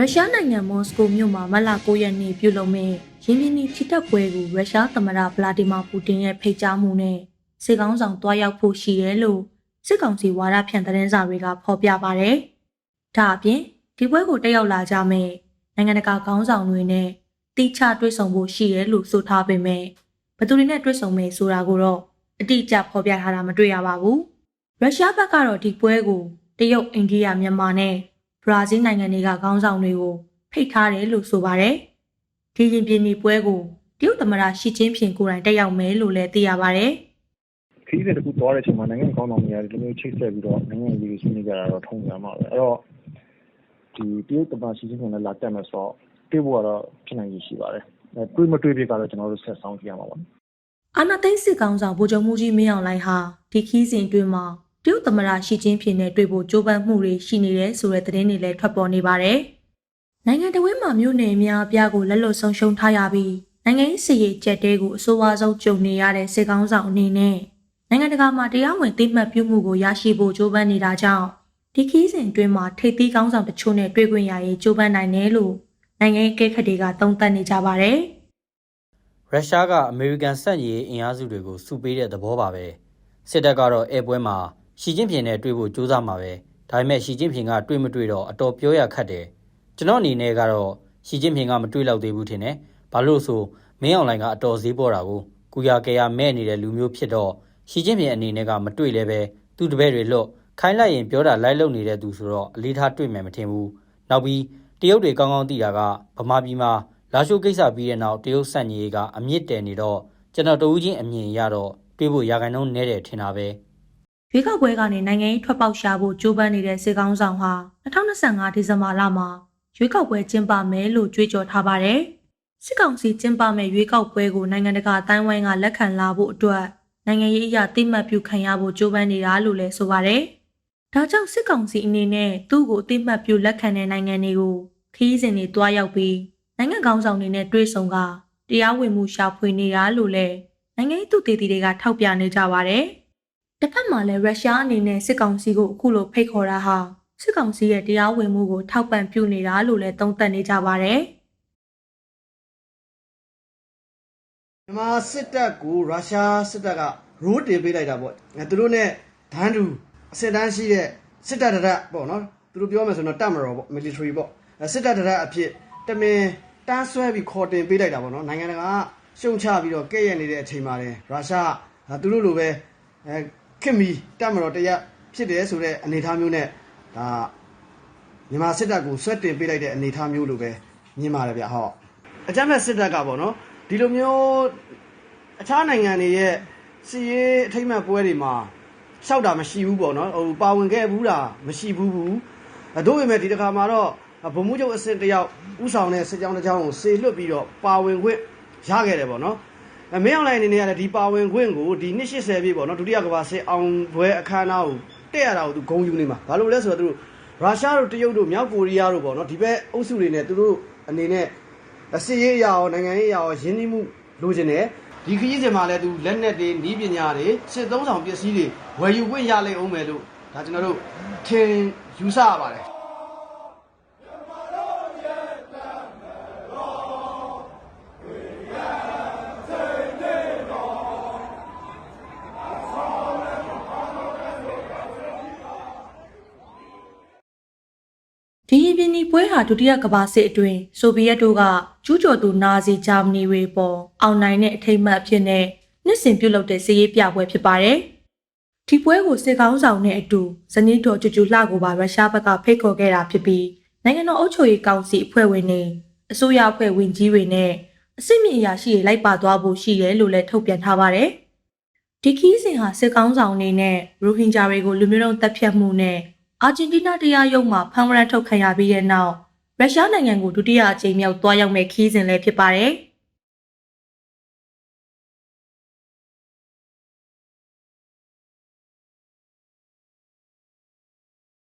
ရုရှားနိုင်ငံမော်စကိုမြို့မှာမတ်လ9ရက်နေ့ပြုလုပ်မယ့်ရင်းနှီးနှီးချစ်တက်ပွဲကိုရုရှားသမ္မတဗလာဒီမာပူတင်ရဲ့ဖိတ်ကြားမှုနဲ့စစ်ကောင်းဆောင်တွားရောက်ဖို့ရှိတယ်လို့စစ်ကောင်စီဝါဒဖြန့်သတင်းစာတွေကဖော်ပြပါတယ်။ဒါအပြင်ဒီပွဲကိုတက်ရောက်လာကြမယ့်နိုင်ငံတကာခေါင်းဆောင်တွေနဲ့တိကျတွေ့ဆုံဖို့ရှိတယ်လို့ဆိုထားပေမဲ့ဘယ်သူတွေနဲ့တွေ့ဆုံမယ်ဆိုတာကိုတော့အတိအကျဖော်ပြထားတာမတွေ့ရပါဘူး။ရုရှားဘက်ကတော့ဒီပွဲကိုတရုတ်၊အိန္ဒိယ၊မြန်မာနဲ့ ဘရာဇီးနိုင်ငံတွေကခေါင်းဆောင်တွေကိုဖိတ်ထားတယ်လို့ဆိုပါတယ်။ဒီရင်ပြင်းဒီပွဲကိုတရုတ်သမ္မတရှီကျင်းဖျင်ကိုယ်တိုင်တက်ရောက်မယ်လို့လည်းသိရပါတယ်။ခရီးစဉ်တစ်ခုသွားတဲ့အချိန်မှာနိုင်ငံကောင်းဆောင်တွေရတယ်ဒီလိုမျိုးချိတ်ဆက်ပြီးတော့နိုင်ငံရေးဆွေးနွေးကြတာတော့ထုံးစံပါပဲအဲ့တော့ဒီတရုတ်တမန်စီစဉ်နဲ့လာတက်မယ်ဆိုတော့တွေ့ဖို့ကတော့ဖြစ်နိုင်ရရှိပါတယ်အဲတွေ့မတွေ့ဖြစ်ကတော့ကျွန်တော်တို့ဆက်ဆောင်ကြည့်ရမှာပါအာနာသိန်းစစ်ကောင်ဆောင်ဗိုလ်ချုပ်မှုကြီးမင်းအောင်လှိုင်ဟာဒီခီးစဉ်အတွင်းမှာတ ရုတ်သမ္မတရှီကျင်းဖျင်နဲ့တွေ့ဖို့ကြိုးပမ်းမှုတွေရှိနေတယ်ဆိုတဲ့သတင်းတွေလည်းထွက်ပေါ်နေပါတယ်။နိုင်ငံတော်ဝန်မှမြို့နယ်အများအပြားကိုလက်လွတ်ဆုံးရှုံးထားရပြီးနိုင်ငံရေးစီရေးကြက်တဲကိုအဆိုးအဝါဆုံးကြုံနေရတဲ့စစ်ကောင်ဆောင်အနေနဲ့နိုင်ငံတကာမှာတရားဝင်သိမှတ်ပြုမှုကိုရရှိဖို့ကြိုးပမ်းနေတာကြောင့်ဒီခီးစဉ်အတွင်းမှာထိပ်သီးကောင်းဆောင်တချို့နဲ့တွေ့ခွင့်ရရေးကြိုးပမ်းနိုင်တယ်လို့နိုင်ငံရေးကဲခတ်တွေကသုံးသပ်နေကြပါတယ်။ရုရှားကအမေရိကန်စက်ရေးအင်အားစုတွေကိုစုပေးတဲ့သဘောပါပဲစစ်တပ်ကတော့အဲပွဲမှာ ရှီကျင်းဖျင်နဲ့တွေ့ဖို့ကြိုးစားမှာပဲဒါပေမဲ့ရှီကျင်းဖျင်ကတွေ့မတွေ့တော့အတော်ပြောရခက်တယ်ကျွန်တော်အနေနဲ့ကတော့ရှီကျင်းဖျင်ကမတွေ့တော့သေးဘူးထင်တယ်ဘာလို့ဆိုမင်းအောင်လိုင်ကအတော်ဈေးပေါ်တာကိုကုရကရမဲ့နေတဲ့လူမျိုးဖြစ်တော့ရှီကျင်းဖျင်အနေနဲ့ကမတွေ့လဲပဲသူ့တပည့်တွေလွတ်ခိုင်းလိုက်ရင်ပြောတာလိုက်လုံနေတဲ့သူဆိုတော့အလေးထားတွေ့မယ်မထင်ဘူးနောက်ပြီးတရုတ်တွေကောင်းကောင်းသိတာကဗမာပြည်မှာလာရှိုးကိစ္စပြီးတဲ့နောက်တရုတ်စက်ကြီးကအမြင့်တယ်နေတော့ကျွန်တော်တဦးချင်းအမြင်ရတော့တွေးဖို့ရာခိုင်နှုန်းနည်းတယ်ထင်တာပဲ ရွေးကောက်ပွဲကနေနိုင်ငံရေးထွက်ပေါက်ရှာဖို့ကြိုးပမ်းနေတဲ့စစ်ကောင်ဆောင်ဟာ2025ဒီဇင်ဘာလမှာရွေးကောက်ပွဲကျင်းပမယ်လို့ကြွေးကြော်ထားပါတယ်။စစ်ကောင်စီကျင်းပမယ့်ရွေးကောက်ပွဲကိုနိုင်ငံတကာအတိုင်းဝိုင်းကလက်ခံလာဖို့အတွက်နိုင်ငံရေးအရာတိမှတ်ပြုခံရဖို့ကြိုးပမ်းနေတာလို့လည်းဆိုပါတယ်။ဒါကြောင့်စစ်ကောင်စီအနေနဲ့သူ့ကိုတိမှတ်ပြုလက်ခံတဲ့နိုင်ငံတွေကိုခရီးစဉ်တွေတွားရောက်ပြီးနိုင်ငံကောင်းဆောင်တွေနဲ့တွေ့ဆုံကတရားဝင်မှုရှာဖွေနေတာလို့လည်းနိုင်ငံရေးသူတည်တည်တွေကထောက်ပြနေကြပါတယ်။ တစ်ဖက်မှာလည်းရုရှားအနေနဲ့စစ်ကောင်စီကိုအခုလိုဖိတ်ခေါ်တာဟာစစ်ကောင်စီရဲ့တရားဝင်မှုကိုထောက်ပံ့ပြုနေတာလို့လည်းသုံးသပ်နေကြပါတယ်။မြန်မာစစ်တပ်ကိုရုရှားစစ်တပ်ကရိုးတင်ပေးလိုက်တာပေါ့အဲသူတို့ ਨੇ ဒန်းတူအစစ်တန်းရှိတဲ့စစ်တပ်တရက်ပေါ့နော်သူတို့ပြောမယ်ဆိုတော့တပ်မတော်ပေါ့ military ပေါ့အဲစစ်တပ်တရက်အဖြစ်တမင်တန်းဆွဲပြီးခေါ်တင်ပေးလိုက်တာပေါ့နော်နိုင်ငံတကာကရှုံချပြီးတော့ကဲ့ရဲ့နေတဲ့အချိန်မှာလေရုရှားကသူတို့လိုပဲအဲ ခင်မီတပ်မတော်တရက်ဖြစ်တယ်ဆိုတဲ့အနေအထားမျိုးနဲ့ဒါမြန်မာစစ်တပ်ကိုဆွဲတင်ပေးလိုက်တဲ့အနေအထားမျိုးလိုပဲမြင်ပါတယ်ဗျဟုတ်အကြမ်းမဲ့စစ်တပ်ကပေါ့နော်ဒီလိုမျိုးအခြားနိုင်ငံတွေရဲ့စီရေးအထိမ့်မှတ်ပွဲတွေမှာလျှောက်တာမရှိဘူးပေါ့နော်ဟိုပါဝင်ခဲ့ဘူးတာမရှိဘူးဘူးအတို့ပေမဲ့ဒီတစ်ခါမှာတော့ဗိုလ်မှူးချုပ်အဆင့်တယောက်ဥဆောင်တဲ့စစ်ကြောင်းတစ်ကြောင်းကိုစေလွတ်ပြီးတော့ပါဝင်ခွင့်ရခဲ့တယ်ပေါ့နော်အ မင်းအောင်လိုင်းအနေနဲ့ကလည်းဒီပါဝင်ခွင့်ကိုဒီနှစ်80ပြည့်ပေါ့နော်ဒုတိယကမ္ဘာစစ်အောင်ပွဲအခမ်းအနားကိုတက်ရတာကိုသူဂုံယူနေမှာဘာလို့လဲဆိုတော့သူတို့ရုရှားတို့တရုတ်တို့မြောက်ကိုရီးယားတို့ပေါ့နော်ဒီဘက်အုပ်စုတွေနဲ့သူတို့အနေနဲ့စစ်ရေးအရာရောနိုင်ငံရေးအရာရောရင်းနှီးမှုလိုချင်တယ်ဒီခရီးစဉ်မှာလည်းသူလက်နက်တွေဤပညာတွေစစ်သုံးဆောင်ပစ္စည်းတွေဝယ်ယူခွင့်ရလိမ့်အောင်မယ်လို့ဒါကျွန်တော်တို့ထင်ယူဆရပါတယ် ဒီရင်ပြင်းဒီပွဲဟာဒုတိယကမ္ဘာစစ်အတွင်းဆိုဗီယက်တို့ကကျူးကျော်သူနာဇီဂျာမနီတွေပေါ်အောင်နိုင်တဲ့အထိမ်းအမှတ်အဖြစ်နဲ့နှစ်စဉ်ပြုလုပ်တဲ့စစ်ရေးပြပွဲဖြစ်ပါတယ်။ဒီပွဲကိုစစ်ကောင်းဆောင်နဲ့အတူဇနီးတော်ကျူကျူလှကိုပါရုရှားဘက်ကဖိတ်ခေါ်ခဲ့တာဖြစ်ပြီးနိုင်ငံတော်အုပ်ချုပ်ရေးကောင်စီအဖွဲ့ဝင်တွေအစိုးရအဖွဲ့ဝင်ကြီးတွေနဲ့အစစ်မြစ်အရာရှိတွေလိုက်ပါသွားဖို့ရှိတယ်လို့လည်းထုတ်ပြန်ထားပါတယ်။ဒီခီးစဉ်ဟာစစ်ကောင်းဆောင်အနေနဲ့ရိုဟင်ဂျာတွေကိုလူမျိုးတုံးတပ်ဖြတ်မှုနဲ့ အာဂျင်တီးနားတရားရုံးမှာဖမ်းဝရမ်းထုတ်ခံရပြီးတဲ့နောက်ရုရှားနိုင်ငံကိုဒုတိယအကြိမ်မြောက်သွားရောက်မဲ့ခီးစဉ်လည်းဖြစ်ပါတယ်။